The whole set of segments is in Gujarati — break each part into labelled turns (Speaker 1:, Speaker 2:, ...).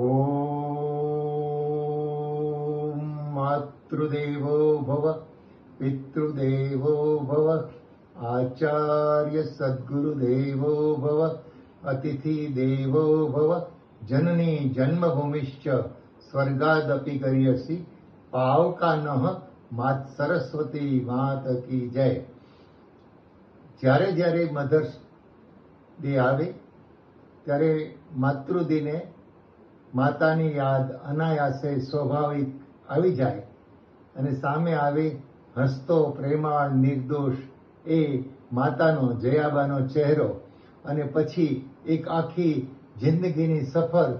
Speaker 1: ॐ मातृदेवो भव पितृदेवो भव आचार्य सद्गुरुदेवो भव अतिथिदेवो भव जननी जन्मभूमिश्च સ્વર્ગાદપી કરીયસી પાવકાનઃ માત સરસ્વતી માત કી જય જ્યારે જ્યારે મધર્સ ડે આવે ત્યારે માતૃદિને માતાની યાદ અનાયાસે સ્વાભાવિક આવી જાય અને સામે આવે હસતો પ્રેમાળ નિર્દોષ એ માતાનો જયાબાનો ચહેરો અને પછી એક આખી જિંદગીની સફર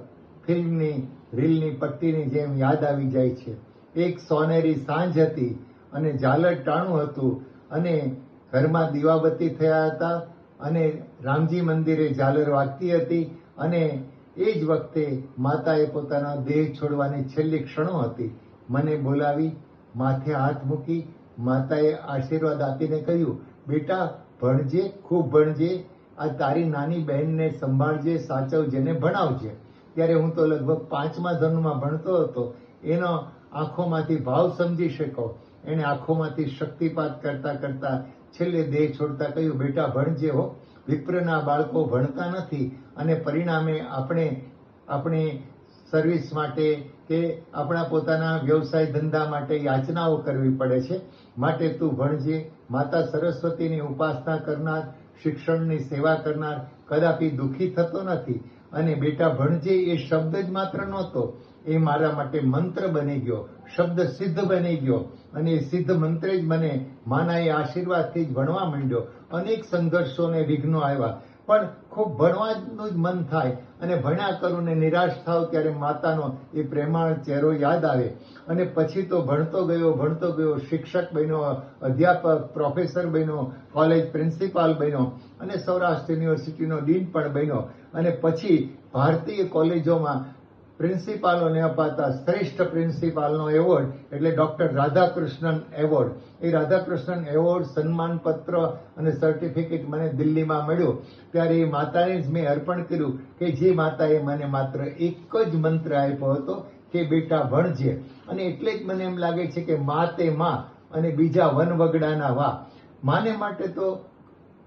Speaker 1: ફિલ્મની રીલની પટ્ટીની જેમ યાદ આવી જાય છે. એક સોનેરી સાંજ હતી અને ઝાલર ટાણું હતું અને ઘરમાં દીવાબત્તી થયા હતા અને રામજી મંદિરે ઝાલર વાગતી હતી અને એ જ વખતે માતાએ પોતાના દેહ છોડવાની છેલ્લી ક્ષણો હતી. મને બોલાવી, માથે હાથ મૂકી માતાએ આશીર્વાદ આપીને કહ્યું, બેટા, ભણજે, ખૂબ ભણજે. આ તારી નાની બહેનને સંભાળજે સાચવજે ને ભણાવજે. ત્યારે હું તો લગભગ પાંચમા ધોરણમાં ભણતો હતો. એનો આંખોમાંથી ભાવ સમજી શકો એણે આંખોમાંથી શક્તિપાત કરતા કરતા છેલ્લે દેહ છોડતા કહ્યું, બેટા, ભણજે હો. વિપ્રના બાળકો ભણતા નથી. અને પરિણામે આપણે આપણી સર્વિસ માટે કે આપણા પોતાના વ્યવસાય ધંધા માટે યાચનાઓ કરવી પડે છે. માટે તું ભણજે, માતા સરસ્વતીની ઉપાસના કરનાર, શિક્ષણની સેવા કરનાર, કદાપી દુઃખી થતો નથી. અને બેટા, ભણજે એ શબ્દ જ માત્ર નહોતો. એ મારા માટે મંત્ર બની ગયો, શબ્દ સિદ્ધ બની ગયો. અને એ સિદ્ધ મંત્ર જ મને માના એ આશીર્વાદથી જ ભણવા માંડ્યો. અનેક સંઘર્ષો ને વિઘ્નો આવ્યા. પણ ખૂબ ભણવાનું જ મન થાય અને ભણ્યા કરું ને નિરાશ થાવ ત્યારે માતાનો એ પ્રેમાળ ચહેરો યાદ આવે. અને પછી તો ભણતો ગયો ભણતો ગયો, શિક્ષક બન્યો, અધ્યાપક, પ્રોફેસર બન્યો, કોલેજ પ્રિન્સિપાલ બન્યો અને સૌરાષ્ટ્ર યુનિવર્સિટીનો ડીન પણ બન્યો. અને પછી ભારતીય કોલેજોમાં પ્રિન્સિપાલોને અપાતા શ્રેષ્ઠ પ્રિન્સિપાલનો એવોર્ડ એટલે ડોક્ટર રાધાકૃષ્ણન એવોર્ડ. એ રાધાકૃષ્ણન એવોર્ડ સન્માનપત્ર અને સર્ટિફિકેટ મને દિલ્હીમાં મળ્યું. ત્યારે એ માતાને જ મેં અર્પણ કર્યું કે જે માતાએ મને માત્ર એક જ મંત્ર આપ્યો હતો કે બેટા ભણજે. અને એટલે જ મને એમ લાગે છે કે મા તે મા અને બીજા વન વગડાના વા. માને માટે તો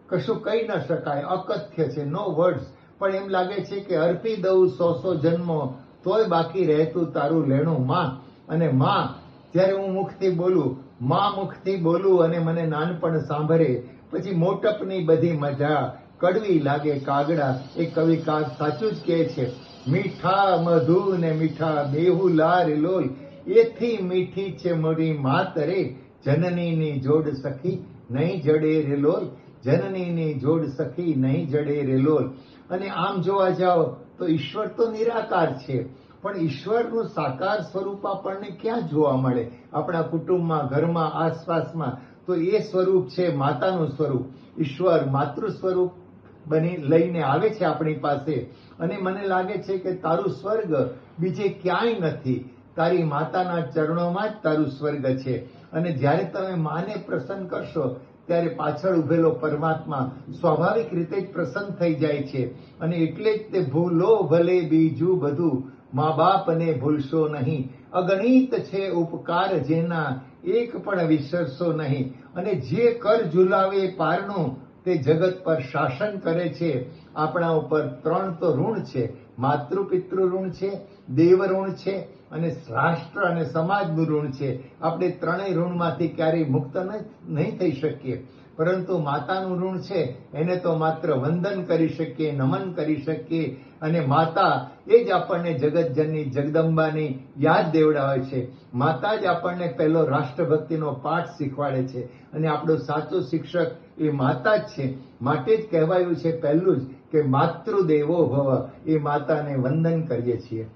Speaker 1: કશું કહી ન શકાય, અકથ્ય છે નો વર્ડ્સ પણ એમ લાગે છે કે અર્પી દઉં સો સો જન્મો તોય બાકી રહેતું તારું લેણું માં. અને માં, જ્યારે હું મુખથી બોલું, માં મુખથી બોલું અને મને નાનપણ સાંભળે, પછી મોટપની બધી મજા, કડવી લાગે કાગડા, એ કવિ કાગ સાચું જ કહે છે, મીઠા મધુ ને મીઠા બેહુ લાર લોલ, એથી મીઠી છે મોરી માતરે જનનીની જોડ સખી નહીં જડે રે લોલ, જનનીની જોડ સખી નહીં જડે રે લોલ. અને આમ જોવા જાઓ તો ઈશ્વર તો નિરાકાર છે. પણ ઈશ્વરનું સાકાર સ્વરૂપ આપણને ક્યાં જોવા મળે? આપણા કુટુંબમાં, ઘરમાં, આસપાસમાં તો એ સ્વરૂપ છે માતાનું સ્વરૂપ. ઈશ્વર માતૃ સ્વરૂપ બની લઈને આવે છે આપણી પાસે. અને મને લાગે છે કે તારું સ્વર્ગ બીજે ક્યાંય નથી. તારી માતાના ચરણોમાં જ તારું સ્વર્ગ છે. અને જ્યારે તમે માને પ્રસન્ન કરશો ત્યારે પાછળ ઉભેલો પરમાત્મા સ્વાભાવિક રીતે જ પ્રસન્ન થઈ જાય છે અને એટલે જ તે ભૂલો ભલે બીજું બધું મા બાપને ભૂલશો નહીં. અગણિત છે ઉપકાર જેના એક પણ વિસરશો નહીં. અને જે કર ઝુલાવે પારનું તે જગત પર શાસન કરે છે. આપણા ઉપર ત્રણ તો ઋણ છે. માતૃ પિતૃ ઋણ છે, દેવ ઋણ છે અને રાષ્ટ્ર અને સમાજનું ઋણ છે. આપણે ત્રણેય ઋણમાંથી ક્યારેય મુક્ત નહીં થઈ શકીએ. પરંતુ માતાનું ઋણ છે, એને તો માત્ર વંદન કરી શકીએ, નમન કરી શકીએ. અને માતા એ જ આપણને જગતજનની જગદંબાની યાદ દેવડાવે છે. માતા જ આપણને પહેલો રાષ્ટ્રભક્તિનો પાઠ શીખવાડે છે. અને આપણો સાચો શિક્ષક એ માતા જ છે. માટે જ કહેવાયું છે પહેલું જ કે માતૃદેવો ભવ, એ માતાને વંદન કરીએ છીએ.